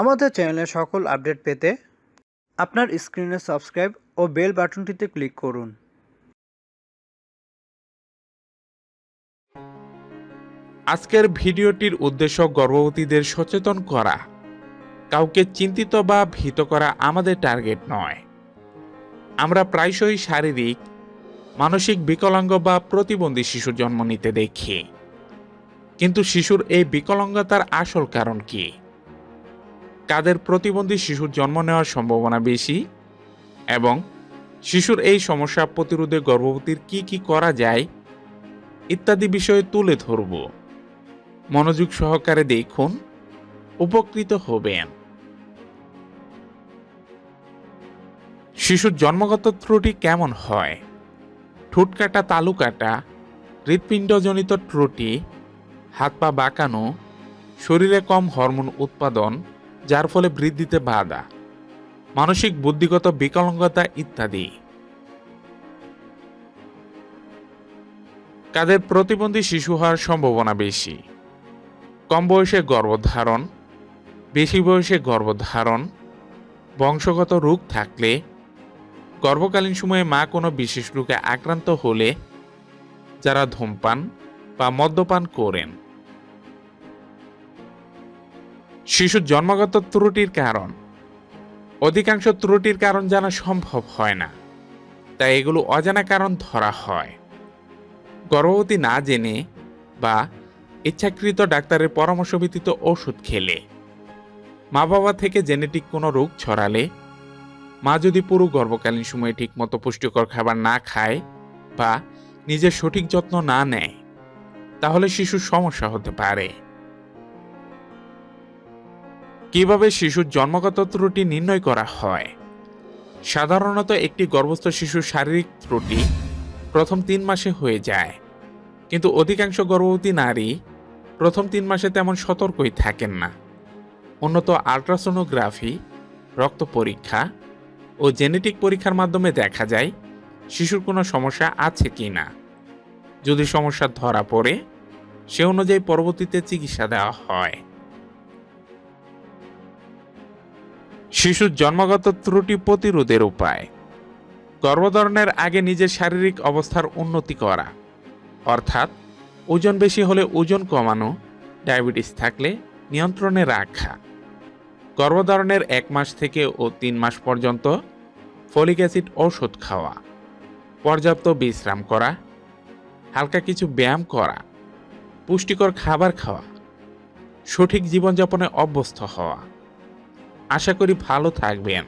আমাদের চ্যানেলের সকল আপডেট পেতে আপনার স্ক্রিনে সাবস্ক্রাইব ও বেল বাটনটিতে ক্লিক করুন। আজকের ভিডিওটির উদ্দেশ্য গর্ভবতীদের সচেতন করা। কাউকে চিন্তিত বা ভীত করা আমাদের টার্গেট নয়। আমরা প্রায়শই শারীরিক, মানসিক বিকলাঙ্গ বা প্রতিবন্ধী শিশু জন্ম নিতে দেখি। কিন্তু শিশুর এই বিকলাঙ্গতার আসল কারণ কি? কাদের প্রতিবন্ধী শিশুর জন্ম নেওয়ার সম্ভাবনা বেশি? এবং শিশুর এই সমস্যা প্রতিরোধে গর্ভবতীর কি কি করা যায়? ইত্যাদি বিষয়ে তুলে ধরব। মনোযোগ সহকারে দেখুন। উপকৃত হবেন। শিশুর জন্মগত ত্রুটি কেমন হয়? ঠোঁট কাটা তালু কাটা হৃৎপিণ্ডজনিত ত্রুটি, হাত পা বাঁকানো, শরীরে কম হরমোন উৎপাদন যার ফলে বৃদ্ধিতে বাধা, মানসিক বুদ্ধিগত বিকলাঙ্গতা ইত্যাদি। কাদের প্রতিবন্ধী শিশু হওয়ার সম্ভাবনা বেশি? কম বয়সে গর্ভধারণ, বেশি বয়সে গর্ভধারণ, বংশগত রোগ থাকলে, গর্ভকালীন সময়ে মা কোনো বিশেষ রোগে আক্রান্ত হলে, যারা ধূমপান বা মদ্যপান করেন শিশুর জন্মগত ত্রুটির কারণ। অধিকাংশ ত্রুটির কারণ জানা সম্ভব হয় না, তাই এগুলো অজানা কারণ ধরা হয়। গর্ভবতী না জেনে বা ইচ্ছাকৃত ডাক্তারের পরামর্শ ব্যতীত ওষুধ খেলে। মা বাবা থেকে জেনেটিক কোনো রোগ ছড়ালে, মা যদি পুরো গর্ভকালীন সময়ে ঠিকমতো পুষ্টিকর খাবার না খায় বা নিজের সঠিক যত্ন না নেয়, তাহলে শিশুর সমস্যা হতে পারে। কীভাবে শিশুর জন্মগত ত্রুটি নির্ণয় করা হয়? সাধারণত একটি গর্ভস্থ শিশুর শারীরিক ত্রুটি প্রথম তিন মাসে হয়ে যায়, কিন্তু অধিকাংশ গর্ভবতী নারী প্রথম তিন মাসে তেমন সতর্কই থাকেন না। উন্নত আল্ট্রাসোনোগ্রাফি, রক্ত পরীক্ষা ও জেনেটিক পরীক্ষার মাধ্যমে দেখা যায় শিশুর কোনো সমস্যা আছে কি না। যদি সমস্যা ধরা পড়ে, সে অনুযায়ী পরবর্তীতে চিকিৎসা দেওয়া হয়। শিশুর জন্মগত ত্রুটি প্রতিরোধের উপায়। গর্ভধারণের আগে নিজের শারীরিক অবস্থার উন্নতি করা। অর্থাৎ, ওজন বেশি হলে ওজন কমানো, ডায়াবেটিস থাকলে নিয়ন্ত্রণে রাখা। গর্ভধারণের এক মাস থেকে ও তিন মাস পর্যন্ত ফলিক অ্যাসিড ঔষধ খাওয়া। পর্যাপ্ত বিশ্রাম করা। হালকা কিছু ব্যায়াম করা। পুষ্টিকর খাবার খাওয়া। সঠিক জীবনযাপনে অভ্যস্ত হওয়া। আশা করি ভালো থাকবেন।